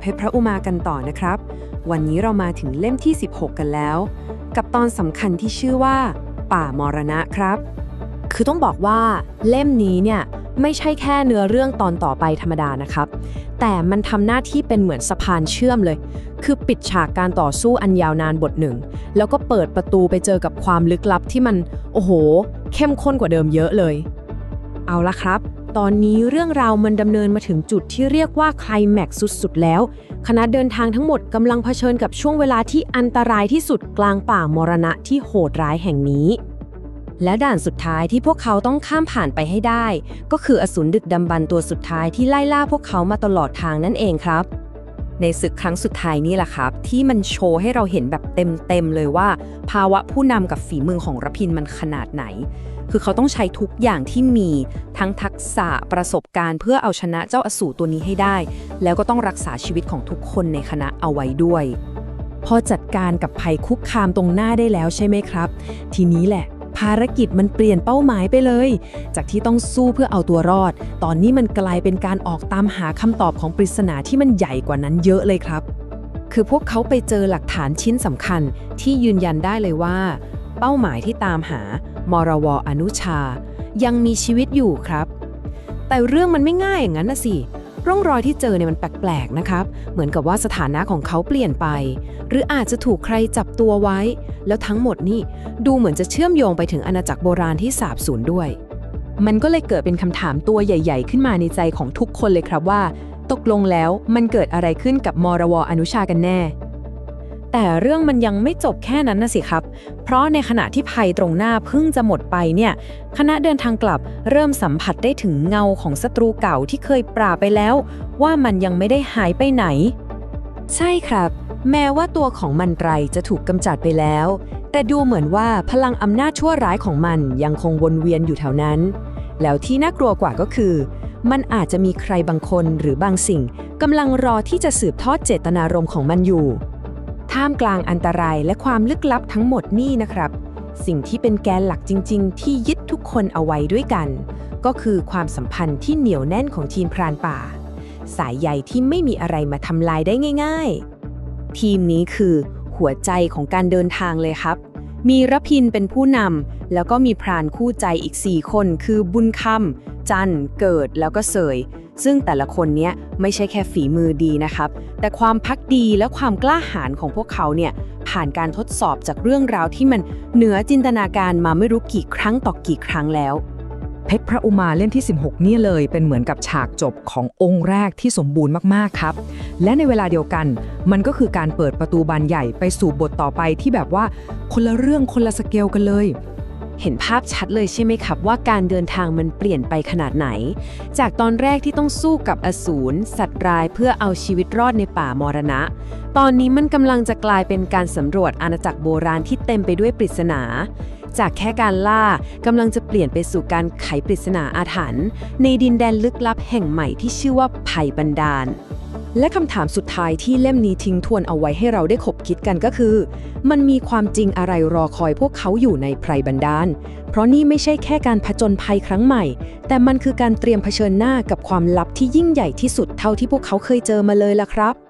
เพชรพระอุมากันต่อนะครับ วันนี้เรามาถึงเล่มที่ 16 กันแล้ว กับตอนสำคัญที่ชื่อว่า ป่ามรณะครับ คือต้องบอกว่าเล่มนี้เนี่ยไม่ใช่แค่เนื้อเรื่องตอนต่อไปธรรมดานะครับ แต่มันทำหน้าที่เป็นเหมือนสะพานเชื่อมเลย คือปิดฉากการต่อสู้อันยาวนานบทหนึ่ง แล้วก็เปิดประตูไปเจอกับความลึกลับที่มัน โอ้โห เข้มข้นกว่าเดิมเยอะเลย เอาละครับ ตอนนี้เรื่องราวมันดำเนินมาถึงจุดที่เรียกว่าไคลแม็กซ์สุดๆ แล้ว คณะเดินทางทั้งหมดกำลังเผชิญกับช่วงเวลาที่อันตรายที่สุดกลางป่ามรณะที่โหดร้ายแห่งนี้ และด่านสุดท้ายที่พวกเขาต้องข้ามผ่านไปให้ได้ ก็คืออสูรดึกดำบรรตัวสุดท้ายที่ไล่ล่าพวกเขามาตลอดทางนั่นเองครับ ในศึกครั้งสุดท้ายนี่แหละครับ ที่มันโชว์ให้เราเห็นแบบเต็มๆเลยว่า ภาวะผู้นำกับฝีมือของรพินมันขนาดไหน คือเขาต้องใช้ทุกอย่างที่มีทั้งทักษะประสบการณ์ เพื่อเอาชนะเจ้าอสูรตัวนี้ให้ได้ แล้วก็ต้องรักษาชีวิตของทุกคนในคณะเอาไว้ด้วย พอจัดการกับภัยคุกคามตรงหน้าได้แล้วใช่ไหมครับ ทีนี้แหละ ภารกิจมันเปลี่ยนเป้าหมายไปเลย จากที่ต้องสู้เพื่อเอาตัวรอด ตอนนี้มันกลายเป็นการออกตามหาคำตอบของปริศนาที่มันใหญ่กว่านั้นเยอะเลยครับ คือพวกเขาไปเจอหลักฐานชิ้นสำคัญที่ยืนยันได้เลยว่า เป้าหมายที่ตามหามรวอนุชา ยังมีชีวิตอยู่ครับ แต่เรื่องมันไม่ง่ายอย่างนั้นนะสิ ร่องรอยที่เจอเนี่ยมันแปลกๆนะครับ เหมือนกับว่าสถานะของเขาเปลี่ยนไป หรืออาจจะถูกใครจับตัวไว้ แล้วทั้งหมดนี่ดูเหมือนจะเชื่อมโยงไปถึงอาณาจักรโบราณที่สาบสูญด้วย มันก็เลยเกิดเป็นคำถามตัวใหญ่ ๆ ขึ้นมาในใจของทุกคนเลยครับว่า ตกลงแล้วมันเกิดอะไรขึ้นกับมรวอนุชากันแน่ แต่เรื่องมันยังไม่จบแค่นั้นนะสิครับ เพราะในขณะที่ภัยตรงหน้าเพิ่งจะหมดไปเนี่ย คณะเดินทางกลับเริ่มสัมผัสได้ถึงเงาของศัตรูเก่าที่เคยปราบไปแล้ว ว่ามันยังไม่ได้หายไปไหน ใช่ครับ แม้ว่าตัวของมันไรจะถูกกำจัดไปแล้ว แต่ดูเหมือนว่าพลังอำนาจชั่วร้ายของมันยังคงวนเวียนอยู่แถวนั้น แล้วที่น่ากลัวกว่าก็คือ มันอาจจะมีใครบางคนหรือบางสิ่งกำลังรอที่จะสืบทอดเจตนารมณ์ของมันอยู่ ท่ามกลางอันตรายและความลึกลับทั้งหมดนี่นะครับ สิ่งที่เป็นแกนหลักจริง ๆ ที่ยึดทุกคนเอาไว้ด้วยกัน ก็คือความสัมพันธ์ที่เหนียวแน่นของทีมพรานป่า สายใยที่ไม่มีอะไรมาทำลายได้ง่าย ๆ ทีมนี้คือหัวใจของการเดินทางเลยครับ มีรพินเป็นผู้นำ แล้วก็มีพรานคู่ใจอีก 4 คน คือบุญคำจันเกิดแล้วก็เสย ซึ่งแต่ละคนเนี้ยไม่ใช่แค่ฝีมือดีนะครับ แต่ความพักดีและความกล้าหาญของพวกเขาเนี่ยผ่านการทดสอบจากเรื่องราวที่มันเหนือจินตนาการมาไม่รู้กี่ครั้งต่อกี่ครั้งแล้ว เพชรพระอุมาเล่มที่ 16 เนี่ยเลยเป็นเหมือนกับฉากจบขององค์แรกที่สมบูรณ์มากๆครับ และในเวลาเดียวกัน มันก็คือการเปิดประตูบานใหญ่ไปสู่บทต่อไปที่แบบว่าคนละเรื่องคนละสเกลกันเลย เห็นภาพชัดเลยใช่ไหมครับ ว่าการเดินทางมันเปลี่ยนไปขนาดไหน จากตอนแรกที่ต้องสู้กับอสูรสัตว์ร้ายเพื่อเอาชีวิตรอดในป่ามรณะ ตอนนี้มันกำลังจะกลายเป็นการสำรวจอาณาจักรโบราณที่เต็มไปด้วยปริศนาจากแค่การล่ากำลังจะเปลี่ยนไปสู่การไขปริศนาอาถรรพ์ในดินแดนลึกลับแห่งใหม่ที่ชื่อว่าภัยบันดาล และคำถามสุดท้ายที่เล่มนี้ทิ้งทวนเอาไว้ให้เราได้ขบคิดกันก็คือ มันมีความจริงอะไรรอคอยพวกเขาอยู่ในไพรบันดาล เพราะนี่ไม่ใช่แค่การผจญภัยครั้งใหม่ แต่มันคือการเตรียมเผชิญหน้ากับความลับที่ยิ่งใหญ่ที่สุดเท่าที่พวกเขาเคยเจอมาเลยล่ะครับ